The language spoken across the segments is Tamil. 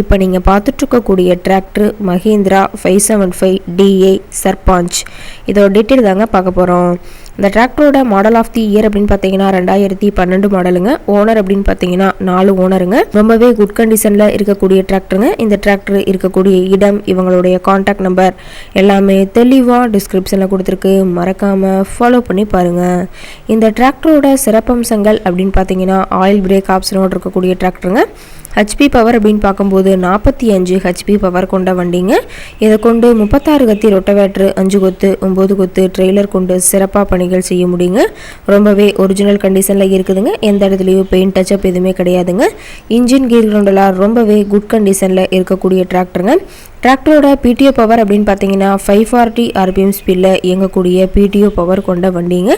இப்போ நீங்கள் பார்த்துட்ருக்கக்கூடிய tractor Mahindra five seven five DA Sarpanch. இதோட டீட்டெயில் தாங்க பார்க்க போகிறோம் இந்த டிராக்டரோட மாடல் ஆஃப் தி இயர் அப்படின்னு பார்த்தீங்கன்னா ரெண்டாயிரத்தி பன்னெண்டு மாடலுங்க ஓனர் அப்படின்னு பார்த்தீங்கன்னா நாலு ஓனருங்க ரொம்பவே குட் கண்டிஷனில் இருக்கக்கூடிய டிராக்டருங்க இந்த டிராக்டர் இருக்கக்கூடிய இடம் இவங்களுடைய காண்டாக்ட் நம்பர் எல்லாமே தெளிவாக டிஸ்கிரிப்ஷனில் கொடுத்துருக்கு. மறக்காமல் ஃபாலோ பண்ணி பாருங்கள் இந்த டிராக்டரோட சிறப்பம்சங்கள் அப்படின்னு பார்த்தீங்கன்னா ஆயில் பிரேக் ஆப்ஷனோடு இருக்கக்கூடிய டிராக்டருங்க ஹெச்பி பவர் அப்படின்னு பார்க்கும்போது நாற்பத்தி அஞ்சு ஹெச்பி பவர் கொண்ட வண்டிங்க. இதை கொண்டு முப்பத்தாறு கத்தி ரொட்டவேட்ரு அஞ்சு கொத்து ஒம்பது கொத்து ட்ரெய்லர் கொண்டு சிறப்பாக பணிகள் செய்ய முடியுங்க. ரொம்பவே ஒரிஜினல் கண்டிஷனில் இருக்குதுங்க. எந்த இடத்துலையும் பெயிண்ட் டச்சப் எதுவுமே கிடையாதுங்க. இன்ஜின் கீர் கிரவுண்டெல்லாம் ரொம்பவே குட் கண்டிஷனில் இருக்கக்கூடிய டிராக்டருங்க டிராக்டரோட பிடிஓ பவர் அப்படின்னு பார்த்தீங்கன்னா ஃபைவ் ஃபார்ட்டி ஆர்பிஎம் ஸ்பீடில் இயங்கக்கூடிய பிடிஓ பவர் கொண்ட வண்டிங்க.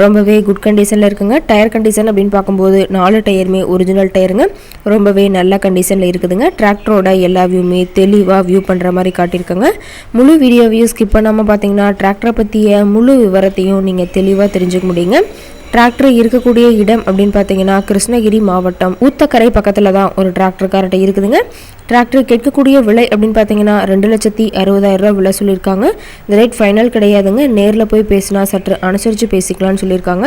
ரொம்பவே குட் கண்டிஷனில் இருக்குங்க. டயர் கண்டிஷன் அப்படின்னு பார்க்கும்போது நாலு டயருமே ஒரிஜினல் டயருங்க. ரொம்பவே நல்ல கண்டிஷனில் இருக்குதுங்க. டிராக்டரோட எல்லா வியூமே தெளிவாக வியூ பண்ணுற மாதிரி காட்டியிருக்கங்க. முழு வீடியோவையும் ஸ்கிப் பண்ணாமல் பார்த்தீங்கன்னா டிராக்டரை பற்றிய முழு விவரத்தையும் நீங்கள் தெளிவாக தெரிஞ்சுக்க முடியுங்க. டிராக்டர் இருக்கக்கூடிய இடம் அப்படின்னு பார்த்தீங்கன்னா கிருஷ்ணகிரி மாவட்டம். ஊத்தக்கரை பக்கத்தில் தான் ஒரு டிராக்டர் இருக்குதுங்க. டிராக்டர் கேட்கக்கூடிய விலை அப்படின்னு பார்த்தீங்கன்னா ரெண்டு லட்சத்தி அறுபதாயிரம் ரூபா விலை சொல்லியிருக்காங்க. இந்த ரேட் ஃபைனல் கிடையாதுங்க. நேரில் போய் பேசினா சற்று அனுசரித்து பேசிக்கலாம்னு சொல்லியிருக்காங்க.